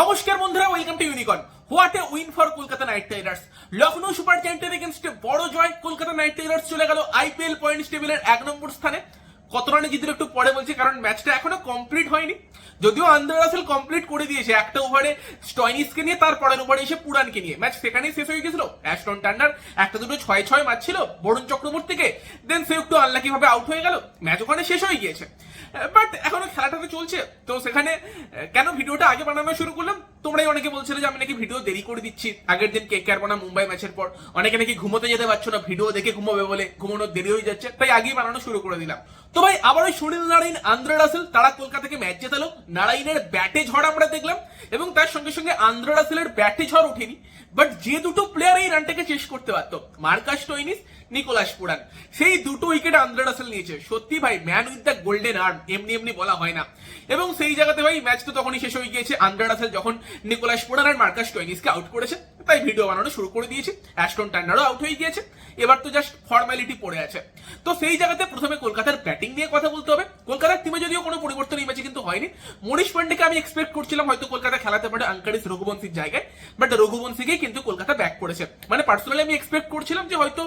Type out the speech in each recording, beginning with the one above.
নমস্কার বন্ধুরা welcome to Unicorn what a win for Kolkata Knight Riders Lucknow Super জায়ান্টের এগেনস্টে বড় জয় কলকাতা নাইট রাইডার্স চলে গেল আইপিএল পয়েন্টস টেবিলের এক নম্বর স্থানে। কত রানে জিতের একটু পরে বলছি, কারণ ম্যাচটা এখনও কমপ্লিট হয়নি। যদিও আন্দ্রে রাসেল কমপ্লিট করে দিয়েছে, একটা ওভারে স্টয়নিসকে নিয়ে, তার পরের ওভারে এসে পুরানকে নিয়ে। ম্যাচ সেখানেই শেষ হয়ে গেছিল। অ্যাস্টন টান্ডার একটা দুটো ছয় ছয় মারছিল বরুণ চক্রবর্তীকে। দেন সে একটু আনলাকি ভাবে আউট হয়ে গেল। ম্যাচ ওখানে শেষ হয়ে গিয়েছে। বাট এখনও খেলাটা তো চলছে। তো সেখানে কেন ভিডিওটা আগে বানানো শুরু করলাম? তোমরাই অনেকে বলছিলে যে আমি নাকি ভিডিও দেরি করে দিচ্ছি। আগের দিন কে কেয়ার বানা মুম্বাই ম্যাচের পর। অনেকে নাকি ঘুমোতে যেতে পারছ না, ভিডিও দেখে ঘুমোবে বলে। ঘুমানোর দেরি হয়ে যাচ্ছে। তাই আগেই বানানো শুরু করে দিলাম। তো ভাই, আবার ওই সুনীল নারায়ণ, আন্দ্রে রাসেল, তারা কলকাতাকে ম্যাচ জেতালো। নারায়ণের ব্যাটে ঝড় আমরা দেখলাম, এবং তার সঙ্গে সঙ্গে আন্দ্রে রাসেলের ব্যাটে ঝড় ওঠেনি। বাট যে দুটো প্লেয়ার এই রানটাকে শেষ করতে পারতো, মার্কাস টোইনিস নিকোলাস পুরান। সেই দুটো উইকেট আন্দ্রে রাসেল নিয়েছে। সত্যি ভাই man with the golden arm এমনি এমনি বলা হয় না। এবং সেই জায়গাতে ভাই ম্যাচ তো তখনই শেষ হয়ে গিয়েছে। আন্দ্রে রাসেল যখন নিকোলাস পুরান আর মার্কাস টোইনিসকে আউট করেছে, তাই ভিডিও বানানো শুরু করে দিয়েছে। অ্যাস্টন টান্ডারও আউট হয়ে গিয়েছে। এবার তো জাস্ট ফর্মালিটি পড়ে আছে। তো সেই জায়গাতে প্রথমে কলকাতার ব্যাটিং নিয়ে কথা বলতে হবে। কলকাতার টিমে যদিও কোনো পরিবর্তন এই ম্যাচে কিন্তু হয়নি। মনীষ পান্ডেকে আমি এক্সপেক্ট করছিলাম হয়তো কলকাতা খেলাতে পারে আঙ্কারিস রঘুবংশীর জায়গায় বাট রঘুবংশীকেই কিন্তু কলকাতা ব্যাক করেছে। মানে পার্সোনালি আমি এক্সপেক্ট করছিলাম যে হয়তো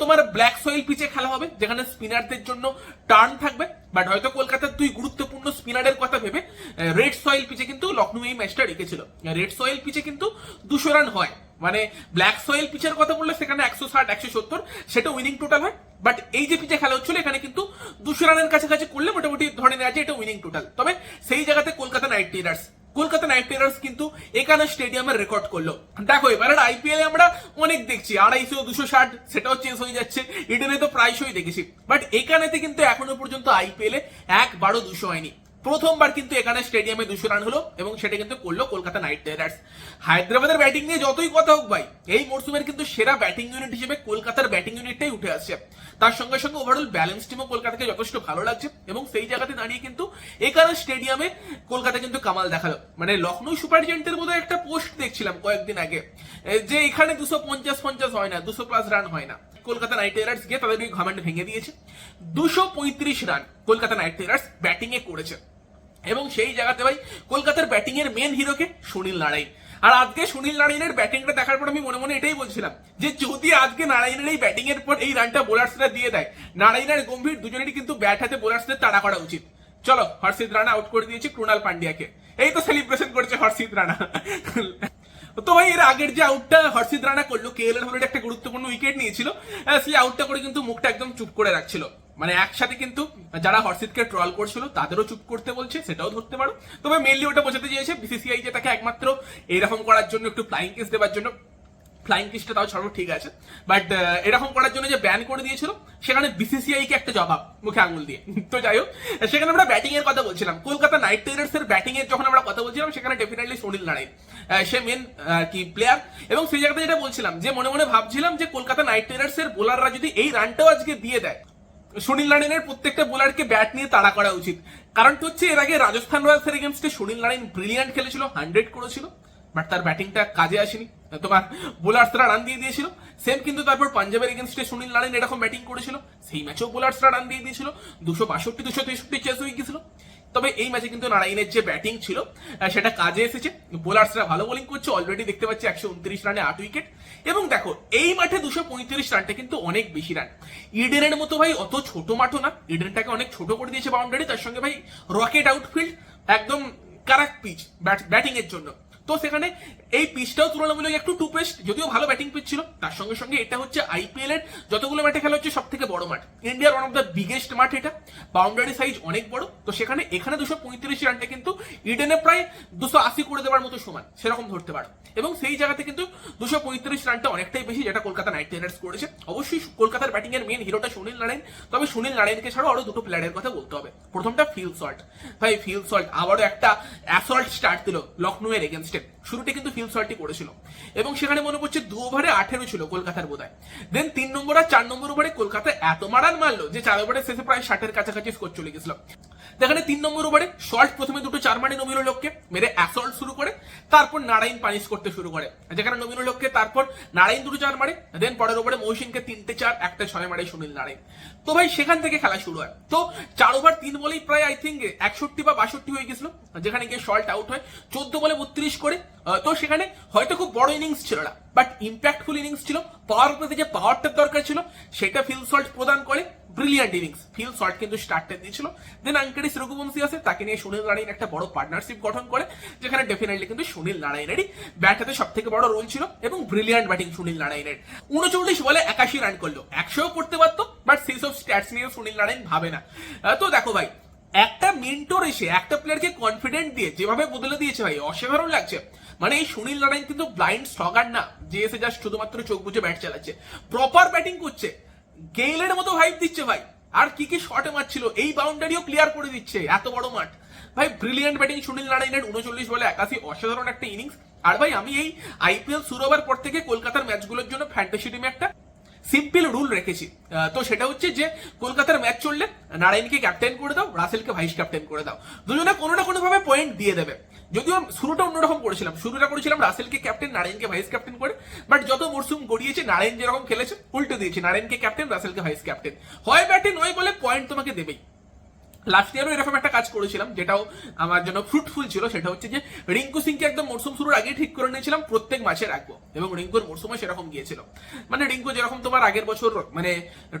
তোমার ব্ল্যাক সয়েল পিচে খেলা হবে, যেখানে স্পিনারদের জন্য টার্ন থাকবে বাট হয়তো কলকাতার দুই গুরুত্বপূর্ণ স্পিনারের কথা ভেবে রেড সয়েল পিচে কিন্তু লখনৌ এই ম্যাচটা রেখেছিল। রেড সয়েল পিচে কিন্তু দুশো রান হয়। মানে ব্ল্যাক সয়েল পিচের কথা বললে সেখানে একশো ষাট, একশো সত্তর, সেটা উইনিং টোটাল হয়। বাট এই যে পিচে খেলা হচ্ছিল, এখানে কিন্তু দুশো রানের কাছাকাছি করলে মোটামুটি ধরে নেওয়া যায় এটা উইনিং টোটাল তবে সেই জায়গাতে Kolkata Knight Riders Kolkata Knight Riders কিন্তু এখানে স্টেডিয়ামে রেকর্ড করল। দেখো, এবার আইপিএল আমরা অনেক দেখছি, আড়াইশো, দুশো ষাট, সেটাও চেঞ্জ হয়ে যাচ্ছে, ইডেনে তো প্রায়শই দেখেছি। বাট এখানেতে কিন্তু এখনও পর্যন্ত আইপিএল এ একবারও দুশো হয়নি। প্রথমবার কিন্তু এখানে স্টেডিয়ামে দুশো রান হলো এবং সেটা কিন্তু করল কলকাতা নাইট রাইডার্স। হায়দ্রাবাদের ব্যাটিং নিয়ে যতই কথা হোক ভাই, এই মরসুমের কিন্তু সেরা ব্যাটিং ইউনিট হিসেবে কলকাতার ব্যাটিং ইউনিটটাই উঠে আসছে। তার সঙ্গে সঙ্গে ওভারঅল ব্যালেন্স টিমও কলকাতাকে যথেষ্ট ভালো লাগছে এবং সেই জায়গাতে দাঁড়িয়ে কিন্তু এখানে স্টেডিয়ামে কলকাতা কিন্তু কামাল দেখাল। মানে লখনৌ সুপার জায়েন্টের বোধ একটা পোস্ট দেখছিলাম কয়েকদিন আগে যে এখানে দুশো পঞ্চাশ পঞ্চাশ হয় না, দুশো প্লাস রান হয় না। কলকাতা নাইট রাইডার্স গিয়ে তাদের ওই ঘামান্ড ভেঙে দিয়েছে। দুশো পঁয়ত্রিশ run Kolkata Knight Riders batting এ করেছে। এবং সেই জায়গাতে ভাই কলকাতার ব্যাটিং এর মেন হিরোকে সুনীল নারায়ণ। আর আজকে সুনীল নারায়ণের ব্যাটিংটা দেখার পর আমি মনে মনে এটাই বলছিলাম যে যদি আজকে নারায়ণের এই ব্যাটিং এর পর এই রানটা বোলার্সরা দিয়ে দেয় নারায়ণ আর গম্ভীর দুজনেরই কিন্তু ব্যাট হাতে বোলার্সদের তাড়া করা উচিত। চলো, হর্ষিত রানা আউট করে দিয়েছে ক্রুণাল পান্ডিয়াকে। এই তো সেলিব্রেশন করেছে হর্ষিত রানা। তো ভাই, এর আগের যে আউটটা হর্ষিত রানা করল কে এল একটা গুরুত্বপূর্ণ উইকেট নিয়েছিল সেই আউটটা করে কিন্তু মুখটা একদম চুপ করে রাখছিল। মানে একসাথে কিন্তু যারা হর্ষিতকে ট্রল করছিল, তাদেরও চুপ করতে বলছে, সেটাও ধরতে পারো। তবে মেনলি ওটা বোঝাতে চেয়েছে বিসিসিআই যে তাকে একমাত্র এরকম করার জন্য, একটু ফ্লাইং কেস দেওয়ার জন্য। ফ্লাইং কিসটা তাও ছাড়ো ঠিক আছে। বাট এরকম করার জন্য যে ব্যান করে দিয়েছিল, সেখানে বিসিসিআই কে একটা জবাব মুখে আঙুল দিয়ে। তো যাই হোক, সেখানে আমরা ব্যাটিং এর কথা বলছিলাম। কলকাতা নাইট রাইডার্স এর ব্যাটিং এর যখন আমরা কথা বলছিলাম, সেখানে ডেফিনেটলি সুনীল নারায়ণ সে মেন কি প্লেয়ার এবং সেই জায়গাতে যেটা বলছিলাম, যে মনে মনে ভাবছিলাম যে কলকাতা নাইট রাইডার্স এর বোলাররা যদি এই রানটাও আজকে দিয়ে দেয় সুনীল নারায়ণের প্রত্যেকটা বোলারকে ব্যাট নিয়ে তাড়া করা উচিত। কারণ কারণটা হচ্ছে, এর আগে রাজস্থান রয়্যালস এর এগেনস্টে সুনীল নারায়ণ ব্রিলিয়ান্ট খেলেছিল হান্ড্রেড করেছিল বাট তার ব্যাটিংটা কাজে আসেনি। তোমার বোলার্সরা রান দিয়ে দিয়েছিল। সেম কিন্তু তারপর পাঞ্জাবের এগেনস্টে সুনীল নারায়ণ এরকম ব্যাটিং করেছিল। সেই ম্যাচেও বোলার্সরা রান দিয়ে দিয়েছিল। দুশো বাষট্টি, দুশো তেষট্টি চেস হয়ে গিয়েছিল। তবে এই ম্যাচে কিন্তু নারায়ণের যে ব্যাটিং ছিল সেটা কাজে এসেছে। বোলার্সরা ভালো বোলিং করছে। অলরেডি দেখতে পাচ্ছি একশো উনত্রিশ রানে আট উইকেট এবং দেখো, এই মাঠে দুশো পঁয়ত্রিশ রানটা কিন্তু অনেক বেশি রান ইডেনের মতো ভাই অত ছোট মাঠও না। ইডেনটাকে অনেক ছোট করে দিয়েছে বাউন্ডারি তার সঙ্গে ভাই রকেট আউটফিল্ড একদম কারাক পিচ ব্যাটিং এর জন্য। তো সেখানে এই পিচটাও তুলনামূলক একটু টু পেস্ট যদিও ভালো ব্যাটিং পিচ ছিল। তার সঙ্গে সঙ্গে এটা হচ্ছে আইপিএল এর যতগুলো মাঠে খেলা হচ্ছে সব থেকে বড় মাঠ। ইন্ডিয়ার ওয়ান অফ দ্য বিগেস্ট মাঠ এটা। বাউন্ডারি সাইজ অনেক বড়। তো সেখানে, এখানে দুশো পঁয়ত্রিশ রানটা কিন্তু ইডেনে প্রায় দুশো আশি করে দেওয়ার মতো সমান। সেরকম ধরতে পারো। এবং সেই জায়গাতে কিন্তু দুশো পঁয়ত্রিশ রানটা অনেকটাই বেশি, যেটা কলকাতা নাইট রাইডার্স করেছে। অবশ্যই কলকাতার ব্যাটিং এর মেন হিরোটা সুনীল নারায়ণ। তবে সুনীল নারায়ণকে ছাড়াও আরও দুটো প্লেয়ারের কথা বলতে হবে। প্রথমটা ফিল সল্ট ভাই ফিল সল্ট আবারও একটা অ্যাসল্ট স্টার্ট দিল লখনৌ এর এগেনস্টে শুরুটা কিন্তু ফিল সল্টই করেছিল। এবং সেখানে মনে করছে দু ওভারে আঠেরো ছিল কলকাতার বোধহয়। দেন তিন নম্বর আর চার নম্বর ওভারে কলকাতা এত মারান মারলো যে চার ওভারের শেষে প্রায় ষাটের কাছাকাছি স্কোর চলে গেছিল। যেখানে তিন নম্বর ওভারে শর্ট প্রথমে দুটো চার মারি নমিল লোককে মেরে অ্যাসল্ট শুরু করে, তারপর নারায়ণ পানিশ করতে শুরু করে। যেখানে নবীন লোককে তারপর নারায়ণ দুটো চার মারে দেন পরের ওপরে মৌসিনকে তিনটে চার, একটা ছয় মারে সুনীল নারায়ণ। তো ভাই সেখান থেকে খেলা শুরু হয়। তো চার ওভার তিন বলেই প্রায় আই থিঙ্ক একষট্টি বা বাষট্টি হয়ে গেছিল, যেখানে গিয়ে শল্ট আউট হয়। চোদ্দ বলে বত্রিশ করে তো সেখানে হয়তো খুব বড় ইনিংস ছিল না বাট ইম্প্যাক্টফুল ইনিংস ছিল। পাওয়ার প্লেতে যে পাওয়ারটার দরকার ছিল, সেটা ফিল সল্ট প্রদান করে। ব্রিলিয়ান্ট ইনিংস ফিল সল্ট কিন্তু স্টার্টটা দিয়েছিল। দেন আঙ্কেরিস রঘুবংশী আছে, তাকে নিয়ে সুনীল নারায়ণ একটা বড় পার্টনারশিপ গঠন করে, যেখানে ডেফিনেটলি কিন্তু সুনীল নারায়ণেরই ব্যাট হাতে সব থেকে বড় রোল ছিল, এবং ব্রিলিয়ান্ট ব্যাটিং সুনীল নারায়ণের উনচল্লিশ বলে একাশি রান করল। একশো করতে পারতো বাট সেই সব স্ট্যাটস নিয়ে সুনীল নারায়ণ ভাবে না। তো দেখো ভাই একটা মেন্টর এসে, একটা প্লেয়ারকে কনফিডেন্ট দিয়ে যেভাবে বদলে দিয়েছে ভাই, অসাধারণ লাগছে। মানে এই সুনীল নারায়ণ কিন্তু ব্লাইন্ড স্টগার না, যে এসে জাস্ট শুধুমাত্র চোখ বুঝে ব্যাট চালাচ্ছে। প্রপার ব্যাটিং করছে। গেইলের মতো ভাইব দিচ্ছে ভাই। আর কি কি শটে মারছিল, এই বাউন্ডারিও ক্লিয়ার করে দিচ্ছে, এত বড় মাঠ। ভাই ব্রিলিয়ান্ট ব্যাটিং সুনীল নারায়ণের উনচল্লিশ বলে একাশি, অসাধারণ একটা ইনিংস আর ভাই, আমি এই আইপিএল শুরু হওয়ার পর থেকে কলকাতার ম্যাচগুলোর জন্য ফ্যান্টাসি টিমে একটা সিম্পল রুল রেখেছি। তো সেটা হচ্ছে যে কলকাতার ম্যাচ চললে নারায়ণকে ক্যাপ্টেন করে দাও, রাসেলকে ভাইস ক্যাপ্টেন করে দাও। দুজনে কোনো না কোনো ভাবে পয়েন্ট দিয়ে দেবে। যদিও শুরুটা অন্যরকম করেছিলাম, শুরুটা করেছিলাম রাসেলকে ক্যাপ্টেন, নারায়ণকে ভাইস ক্যাপ্টেন করে বাট যত মরসুম গড়িয়েছে, নারায়ণ যেরকম খেলেছে, উল্টে দিয়েছে, নারায়ণকে ক্যাপ্টেন, রাসেলকে ভাইস ক্যাপ্টেন। হয় ব্যাটে নয় বলে পয়েন্ট তোমাকে দেবেই। লাস্ট ইয়ারও এরকম একটা কাজ করেছিলাম, যেটাও আমার জন্য ফ্রুটফুল ছিল, সেটা হচ্ছে যে রিঙ্কু সিংকে একদম মরসুম শুরুর আগে ঠিক করে নিয়েছিলাম, প্রত্যেক মাসে রাখব। এবং রিঙ্কুর মরসুমে সেরকম গিয়েছিল। মানে রিঙ্কু যেরকম তোমার আগের বছর মানে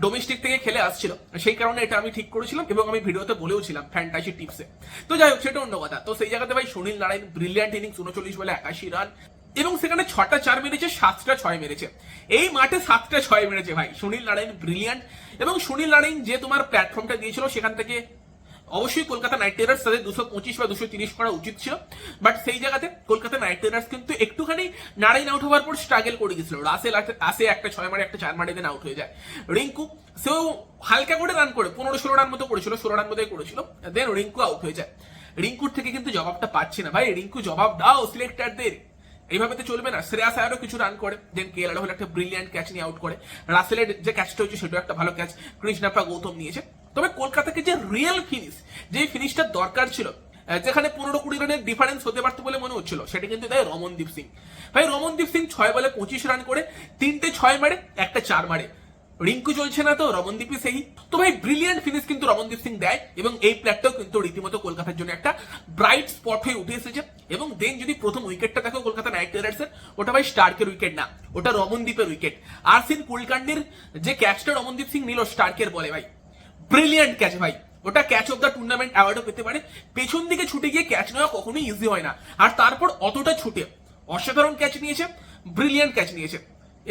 ডোমেস্টিক থেকে খেলে আসছিল, সেই কারণে এটা আমি ঠিক করেছিলাম এবং আমি ভিডিওতে বলেও ছিলাম ফ্যান্টাসি টিপসে তো যাই হোক, সেটা অন্য কথা। তো সেই জায়গাতে ভাই সুনীল নারায়ণ ব্রিলিয়ান্ট ইনিংস উনচল্লিশ বলে একাশি রান এবং সেখানে ছটা চার মেরেছে, সাতটা ছয় মেরেছে। এই মাঠে সাতটা ছয় মেরেছে ভাই, সুনীল নারায়ণ ব্রিলিয়ান্ট এবং সুনীল নারায়ণ যে তোমার প্ল্যাটফর্মটা দিয়েছিল, সেখান থেকে অবশ্যই কলকাতা নাইট রাইডার্স তাদের দুশো পঁচিশ বা দুশো তিরিশ করা উচিত ছিল। বাট সেই জায়গাতে কলকাতা নাইট রাইডার্স কিন্তু একটুখানি নারায়ণ আউট হওয়ার পর স্ট্রাগল করে গেছিল। রাসেল আসে- একটা ছয় মারে, একটা চার মারে দেন আউট হয়ে যায়। রিঙ্কু, সেও হালকা করে রান করে, পনেরো ষোলো রান মতো করেছিল, ষোলো রান মতোই করেছিল দেন রিঙ্কু আউট হয়ে যায়। রিঙ্কুর থেকে কিন্তু জবাবটা পাচ্ছি না। ভাই, রিঙ্কু জবাব দাও সিলেক্টারদের এইভাবে তো চলবে না। শ্রেয়াস আয়ারও কিছু রান করে দেন কে হলে একটা ব্রিলিয়ান্ট ক্যাচ নিয়ে আউট করে। রাসেলের যে ক্যাচটা হয়েছে, সেটাও একটা ভালো ক্যাচ কৃষ্ণাপ্পা গৌতম নিয়েছে। তবে কলকাতাকে যে রিয়েল ফিনিশ যে ফিনিশটা দরকার ছিল যেখানে পনেরো কুড়ি রানের ডিফারেন্স হতে পারতো বলে মনে হচ্ছিল, সেটা কিন্তু দেয় রমনদীপ সিং। ভাই, রমনদীপ সিং ছয় বলে পঁচিশ রান করে, তিনটে ছয় মারে, একটা চার মারে। রিঙ্কু চলছে না তো, রমনদীপই সেই। তো ভাই ব্রিলিয়ান্ট ফিনিশ কিন্তু রমনদীপ সিং দেয়, এবং এই প্লেয়ারটাও কিন্তু রীতিমতো কলকাতার জন্য একটা ব্রাইট স্পট হয়ে উঠে এসেছে। এবং দেন যদি প্রথম উইকেটটা দেখো, কলকাতা নাইট রাইডার্সের ওটা ভাই স্টার্কের উইকেট না, ওটা রমনদীপের উইকেট আর সিন কুলকান্ডির যে ক্যাচটা রমনদীপ সিং নিল স্টার্কের বলে ভাই। ব্রিলিয়ান্ট ক্যাচ ভাই। ওটা ক্যাচ অফ দ্য টুর্নামেন্ট অ্যাওয়ার্ডও পেতে পারে। পেছন দিকে ছুটে গিয়ে ক্যাচ নেওয়া কখনোই ইজি হয় না। আর তারপর অতটা ছুটে অসাধারণ ক্যাচ নিয়েছে ব্রিলিয়ান্ট ক্যাচ নিয়েছে।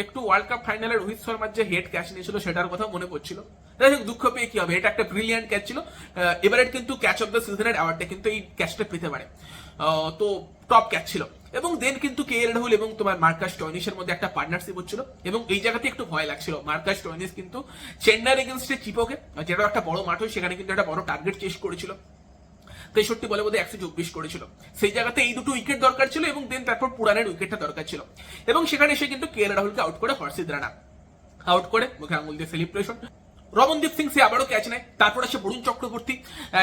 একটু ওয়ার্ল্ড কাপ ফাইনালে রোহিত শর্মার যে হেড ক্যাচ নিয়েছিল সেটার কথা মনে পড়ছিল। যাই দুঃখ পেয়ে কি হবে? এটা একটা ব্রিলিয়ান্ট ক্যাচ ছিল। এবারে কিন্তু ক্যাচ অফ দ্য সিজনের অ্যাওয়ার্ডটা কিন্তু এই ক্যাচটা পেতে পারে। তো টপ ক্যাচ ছিল। এবং দেন কিন্তু কে এল রাহুল এবং তোমার মার্কাস টয়নিসের মধ্যে একটা পার্টনারশিপ হচ্ছিল। এবং এই জায়গাতে একটু ভয় লাগছিল। মার্কাস টয়নিস কিন্তু চেন্নাইয়ের এগেনস্টে চিপোকে যেটা একটা বড় মাঠ হয়, সেখানে কিন্তু একটা বড় টার্গেট চেস করেছিল। তেষট্টি বলে বোধহয় একশো চব্বিশ করেছিল। সেই জায়গাতে এই দুটো উইকেট দরকার ছিল এবং দেন তারপর পুরানের উইকেটটা দরকার ছিল। এবং সেখানে এসে কিন্তু কে এল রাহুলকে আউট করে হর্ষিত রানা আউট করে মুখে আঙুল দিয়ে সেলিব্রেশন রমনদীপ সিং সে আবারও ক্যাচ নেয়। তারপর আসে বরুণ চক্রবর্তী।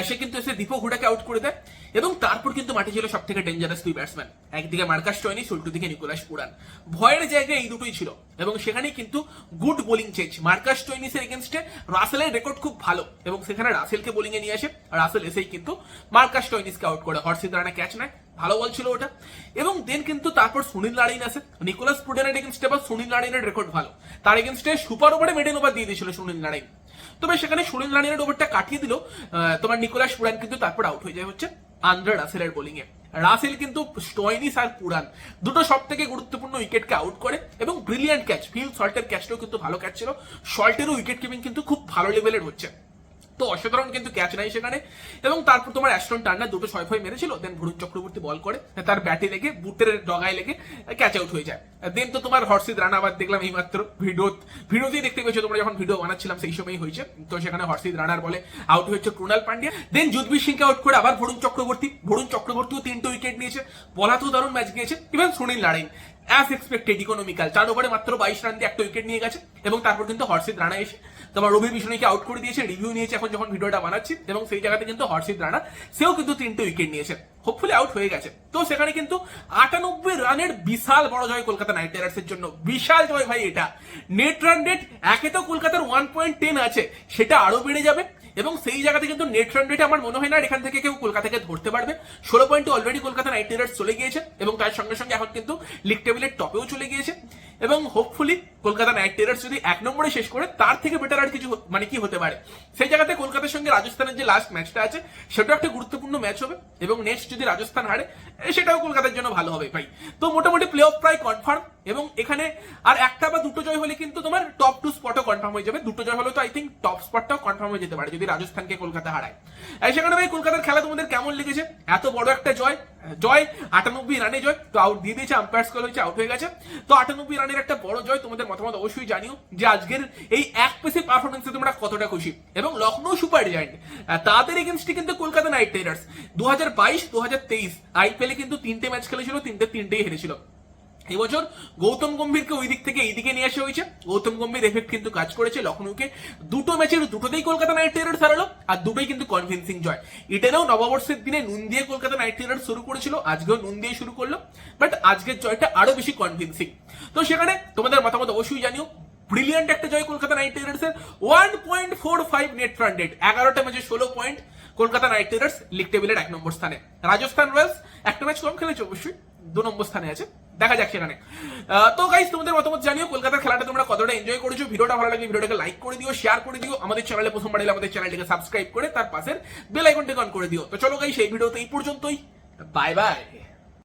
সে কিন্তু এসে দীপক হুডাকে আউট করে দেয় এবং তারপর কিন্তু মাঠে ছিল সব থেকে ডেঞ্জারাস দুই ব্যাটসম্যান একদিকে মার্কাস টয়নি উল্টো দিকে নিকোলাস পুরান ভয়ের জায়গায় এই দুটোই ছিল এবং সেখানেই কিন্তু গুড বোলিং চেঞ্জ মার্কাস টয়নিসের এগেনস্টে রাসেলের রেকর্ড খুব ভালো এবং সেখানে রাসেলকে বোলিং এ নিয়ে আসে। রাসেল এসেই কিন্তু মার্কাস টয়নিসকে আউট করে। হর্ষিত রানা ক্যাচ নেয়। ভালো বল ছিল ওটা। এবং দেন কিন্তু তারপর সুনীল নারায়ণ আসে। নিকোলাস পুডেনের এগেনস্টে বা সুনীল নারায়ণের রেকর্ড ভালো। তার এগেনস্টে সুপার ওভারে মেডেন ওভার দিয়ে দিয়েছিল সুনীল নারায়ণ। তবে সেখানে সুনীল নারায়ণের ওভারটা কাটিয়ে দিল তোমার নিকোলাস পুরান কিন্তু তারপর আউট হয়ে যায় হচ্ছে আন্দ্রা বোলিং এ। রাসেল কিন্তু স্টয়নিস আর পুরান দুটো সব থেকে গুরুত্বপূর্ণ উইকেট কে আউট করে এবং ব্রিলিয়ান্ট ক্যাচ ফিল সল্টের ক্যাচটাও কিন্তু ভালো ক্যাচ ছিল। সল্টেরও উইকেট কিপিং কিন্তু খুব ভালো লেভেলের হচ্ছে। তো অসাধারণ কিন্তু ক্যাচ নাই সেখানে। এবং তারপর তোমার অ্যাস্টন টার্নার দুটো ছয় ছয় মেরেছিল দেন ভরুণ চক্রবর্তী বল করে তার ব্যাটে লেগে, বুটের ডগায় লেগে ক্যাচ আউট হয়ে যায়। দেন তো তোমার হর্ষিত রানা আবার দেখলাম এইমাত্র ভিডিও ভিডিওতেই দেখতে পেয়েছ তোমরা যখন ভিডিও বানাচ্ছিলাম, সেই সময়ই হয়েছে। তো সেখানে হর্ষিত রানার বলে আউট হয়েছে ক্রুনাল পান্ডিয়া দেন যুদ্ধবীর সিংকে আউট করে আবার ভরুণ চক্রবর্তী ভরুণ চক্রবর্তীও তিনটে উইকেট নিয়েছে। বলাতেও দারুণ ম্যাচ গিয়েছে even Sunil Narine as expected economical চার ওভারে মাত্র বাইশ রান দিয়ে একটা উইকেট নিয়ে গেছে এবং তারপর কিন্তু হর্ষিত রানা এসে তোমার রবি বিষ্ণুকে আউট করে দিয়েছে রিভিউ নিয়েছে এখন যখন ভিডিওটা বানাচ্ছি এবং সেই জায়গাতে কিন্তু হর্ষিত রানা, সেও কিন্তু তিনটে উইকেট নিয়েছে। হোপফুলি আউট হয়ে গেছে। তো সেখানে কিন্তু আটানব্বই রানের বিশাল বড় জয় কলকাতা নাইট রাইডার্স এর জন্য। বিশাল জয় ভাই এটা। নেট রান রেট একে তো কলকাতার ওয়ান পয়েন্ট টেন আছে, সেটা আরও বেড়ে যাবে। এবং সেই জায়গাতে কিন্তু নেট রান রেটে আমার মনে হয় না এখান থেকে কেউ কলকাতাকে ধরতে পারবে। ষোলো point already Kolkata Knight Riders চলে গিয়েছে এবং তার সঙ্গে সঙ্গে এখন কিন্তু লিগ টেবিলের টপেও চলে গিয়েছে। এবং হোপফুলি কলকাতা নাইট রাইডার্স যদি এক নম্বরে শেষ করে, তার থেকে বেটার আর কিছু মানে কি হতে পারে? সেই জায়গাতে কলকাতার সঙ্গে রাজস্থানের যে লাস্ট ম্যাচটা আছে, সেটাও একটা গুরুত্বপূর্ণ ম্যাচ হবে। এবং নেক্সট যদি রাজস্থান হারে সেটাও কলকাতার জন্য ভালো হবে ভাই। তো মোটামুটি প্লে অফ প্রায় কনফার্ম এবং এখানে আর একটা বা দুটো জয় হলে কিন্তু তোমার টপ টু স্পটও কনফার্ম হয়ে যাবে। দুটো জয় হলে তো আই থিঙ্ক টপ স্পটটাও কনফার্ম হয়ে যেতে পারে। যদি রাজস্থানকে কলকাতা হারায়। সেখানে ভাই কলকাতার খেলা তোমাদের কেমন লেগেছে? এত বড় একটা জয় জয়, আটানব্বই রানে জয়, তো আউট দিয়ে দিয়েছে আম্পায়ার স্কোর হয়েছে আউট হয়ে গেছে। তো আটানব্বই রানের একটা বড় জয় তোমাদের মতামত অবশ্যই জানিও, যে আজকের এই এক পেসে পারফরমেন্সে তোমরা কতটা খুশি। এবং লখনৌ সুপার জায়ান্ট তাদের এগেনস্টে কিন্তু কলকাতা নাইট রাইডার্স দু হাজার বাইশ দু হাজার তেইশ আইপিএলে কিন্তু তিনটে ম্যাচ খেলেছিল, তিনটে তিনটেই হেরেছিল। এবছর গৌতম গম্ভীরকে ওই দিক থেকে এইদিকে নিয়ে আসা হয়েছে। গৌতম গম্ভীর এফেক্ট কিন্তু কাজ করেছে লখনৌকে দুটো ম্যাচের দুটোতেই কলকাতা নাইট রাইডার্স হারালো, আর দুটোই কিন্তু কনভিন্সিং জয়। ইডেনেও নববর্ষের দিনে নুন দিয়ে কলকাতা নাইট রাইডার্স শুরু করেছিল, আজকেও নুন দিয়ে শুরু করল বাট আজকের জয়টা আরও বেশি কনভিন্সিং তো সেখানে তোমাদের মতামত অবশ্যই জানিও। ব্রিলিয়ান্ট একটা জয় কলকাতা নাইট রাইডার্সের one point four five net run rate এগারোটা ম্যাচে ষোলো point Kolkata Knight Riders league টেবিলের এক নম্বর স্থানে। রাজস্থান রয়্যালস, একটা ম্যাচ কম খেলেছে অবশ্যই, দু নম্বর স্থানে আছে। দেখা যাক সেখানে। তো গাইস তোমাদের মতামত জানিও, কলকাতার খেলাটা তোমরা কতটা এনজয় করেছ? ভিডিওটা ভালো লাগলে ভিডিওটাকে লাইক করে দিও শেয়ার করে দিও। আমাদের চ্যানেলে প্রথমবার এলে আমাদের চ্যানেলটিকে সাবস্ক্রাইব করে তার পাশের বেল আইকনটি অন করে দিও। তো চলো গাইস সেই ভিডিওতে এই পর্যন্তই। Bye bye